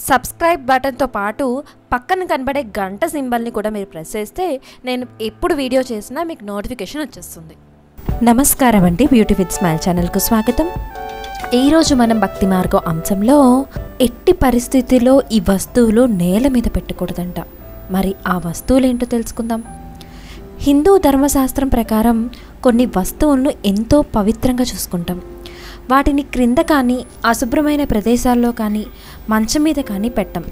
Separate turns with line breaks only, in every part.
Subscribe బటన్తో పాటు పక్కన కనబడే గంట సింబల్ని కూడా మీరు ప్రెస్ చేస్తే నేను ఎప్పుడు వీడియో చేసినా మీకు నోటిఫికేషన్ వచ్చేస్తుంది. నమస్కారం అండి. బ్యూటీ విత్ స్మైల్ ఛానల్కు స్వాగతం. ఈరోజు మనం భక్తి మార్గం అంశంలో ఎట్టి పరిస్థితిలో ఈ వస్తువులు నేల మీద పెట్టకూడదంట. మరి ఆ వస్తువులు ఏంటో తెలుసుకుందాం. హిందూ ధర్మశాస్త్రం ప్రకారం కొన్ని వస్తువులను ఎంతో పవిత్రంగా చూసుకుంటాం. వాటిని క్రింద కానీ అశుభ్రమైన ప్రదేశాల్లో కానీ మంచం మీద కానీ పెట్టం.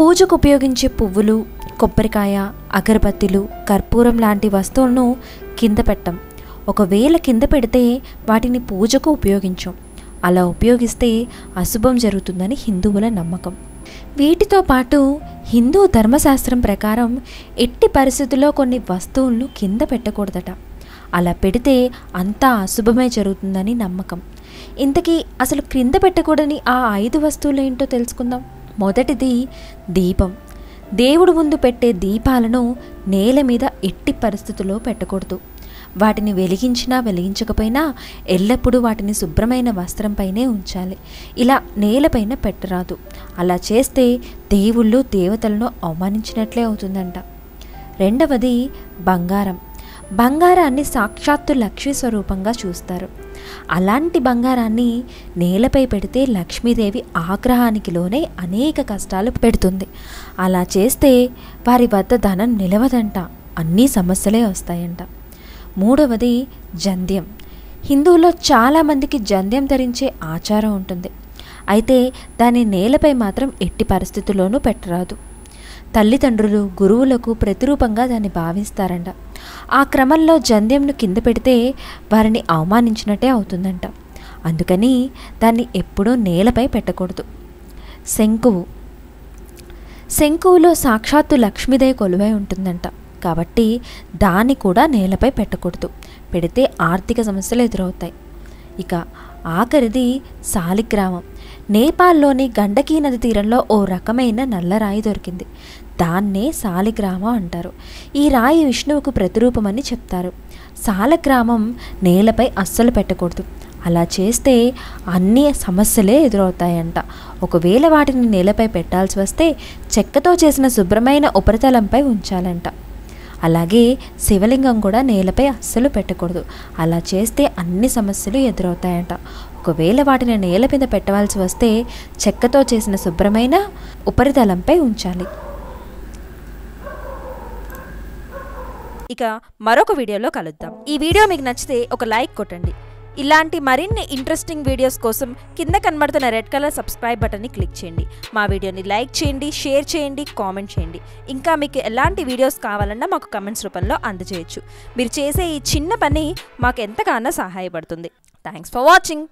పూజకు ఉపయోగించే పువ్వులు కొబ్బరికాయ అగరబత్తిలు కర్పూరం లాంటి వస్తువులను కింద పెట్టం. ఒకవేళ కింద పెడితే వాటిని పూజకు ఉపయోగించం. అలా ఉపయోగిస్తే అశుభం జరుగుతుందని హిందువుల నమ్మకం. వీటితో పాటు హిందూ ధర్మశాస్త్రం ప్రకారం ఎట్టి పరిస్థితుల్లో కొన్ని వస్తువులను కింద పెట్టకూడదట. అలా పెడితే అంతా అశుభమే జరుగుతుందని నమ్మకం. ఇంతకీ అసలు క్రింద పెట్టకూడని ఆ ఐదు వస్తువులు ఏంటో తెలుసుకుందాం. మొదటిది దీపం. దేవుడు ముందు పెట్టే దీపాలను నేల మీద ఎట్టి పరిస్థితుల్లో పెట్టకూడదు. వాటిని వెలిగించినా వెలిగించకపోయినా ఎల్లప్పుడూ వాటిని శుభ్రమైన వస్త్రంపైనే ఉంచాలి. ఇలా నేలపైన పెట్టరాదు. అలా చేస్తే దేవుళ్ళు దేవతలను అవమానించినట్లే అవుతుందంట. రెండవది బంగారం. బంగారాన్ని సాక్షాత్తు లక్ష్మీ స్వరూపంగా చూస్తారు. అలాంటి బంగారాన్ని నేలపై పెడితే లక్ష్మీదేవి ఆగ్రహానికి లోనే అనేక కష్టాలు పెడుతుంది. అలా చేస్తే వారి వద్ద ధనం నిలవదంట అన్ని సమస్యలే వస్తాయంట. మూడవది జంధ్యం హిందువుల్లో చాలామందికి జంధ్యం ధరించే ఆచారం ఉంటుంది. అయితే దాని నేలపై మాత్రం ఎట్టి పరిస్థితుల్లోనూ పెట్టరాదు. తల్లిదండ్రులు గురువులకు ప్రతిరూపంగా దాన్ని భావిస్తారంట. ఆ క్రమంలో జంధ్యంను కింద పెడితే వారిని అవమానించినట్టే అవుతుందంట. అందుకని దాన్ని ఎప్పుడూ నేలపై పెట్టకూడదు. శంకువు. శంకువులో సాక్షాత్తు లక్ష్మీదేవి కొలువై ఉంటుందంట. కాబట్టి దాన్ని కూడా నేలపై పెట్టకూడదు. పెడితే ఆర్థిక సమస్యలు ఎదురవుతాయి. ఇక ఆఖరిది సాలిగ్రామం. నేపాల్లోని గండకీ నది తీరంలో ఓ రకమైన నల్లరాయి దొరికింది. దాన్నే సాలిగ్రామ అంటారు. ఈ రాయి విష్ణువుకు ప్రతిరూపమని చెప్తారు. సాలగ్రామం నేలపై అస్సలు పెట్టకూడదు. అలా చేస్తే అన్ని సమస్యలే ఎదురవుతాయంట. ఒకవేళ వాటిని నేలపై పెట్టాల్సి వస్తే చెక్కతో చేసిన శుభ్రమైన ఉపరితలంపై ఉంచాలంట. అలాగే శివలింగం కూడా నేలపై అస్సలు పెట్టకూడదు. అలా చేస్తే అన్ని సమస్యలు ఎదురవుతాయంట. ఒకవేళ వాటిని నేల మీద పెట్టవలసి వస్తే చెక్కతో చేసిన శుభ్రమైన ఉపరితలంపై ఉంచాలి. ఇక మరొక వీడియోలో కలుద్దాం. ఈ వీడియో మీకు నచ్చితే ఒక లైక్ కొట్టండి. ఇలాంటి మరిన్ని ఇంట్రెస్టింగ్ వీడియోస్ కోసం కింద కనబడుతున్న రెడ్ కలర్ సబ్స్క్రైబ్ బటన్ని క్లిక్ చేయండి. మా వీడియోని లైక్ చేయండి షేర్ చేయండి కామెంట్ చేయండి. ఇంకా మీకు ఎలాంటి వీడియోస్ కావాలన్నా మాకు కమెంట్స్ రూపంలో అందజేయచ్చు. మీరు చేసే ఈ చిన్న పని మాకు ఎంతగానో సహాయపడుతుంది. Thanks for watching